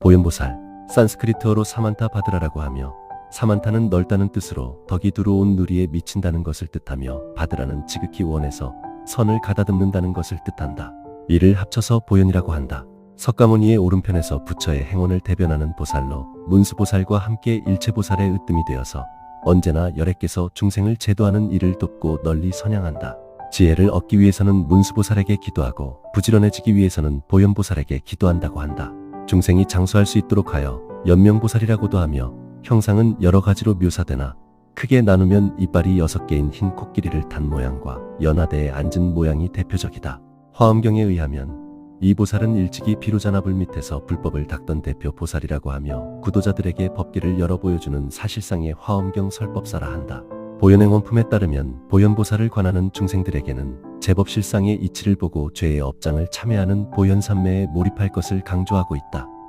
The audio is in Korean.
보현보살, 산스크리트어로 사만타 바드라라고 하며 사만타는 넓다는 뜻으로 덕이 들어온 누리에 미친다는 것을 뜻하며 바드라는 지극히 원해서 선을 가다듬는다는 것을 뜻한다. 이를 합쳐서 보현이라고 한다. 석가모니의 오른편에서 부처의 행원을 대변하는 보살로 문수보살과 함께 일체보살의 으뜸이 되어서 언제나 열애께서 중생을 제도하는 일을 돕고 널리 선양한다. 지혜를 얻기 위해서는 문수보살에게 기도하고 부지런해지기 위해서는 보현보살에게 기도한다고 한다. 중생이 장수할 수 있도록 하여 연명보살이라고도 하며 형상은 여러 가지로 묘사되나 크게 나누면 이빨이 여섯 개인 흰 코끼리를 탄 모양과 연하대에 앉은 모양이 대표적이다. 화엄경에 의하면 이 보살은 일찍이 비로자나불 밑에서 불법을 닦던 대표 보살이라고 하며 구도자들에게 법기를 열어 보여주는 사실상의 화엄경 설법사라 한다. 보현행 원품에 따르면 보현보살을 관하는 중생들에게는 제법 실상의 이치를 보고 죄의 업장을 참회하는 보현삼매에 몰입할 것을 강조하고 있다.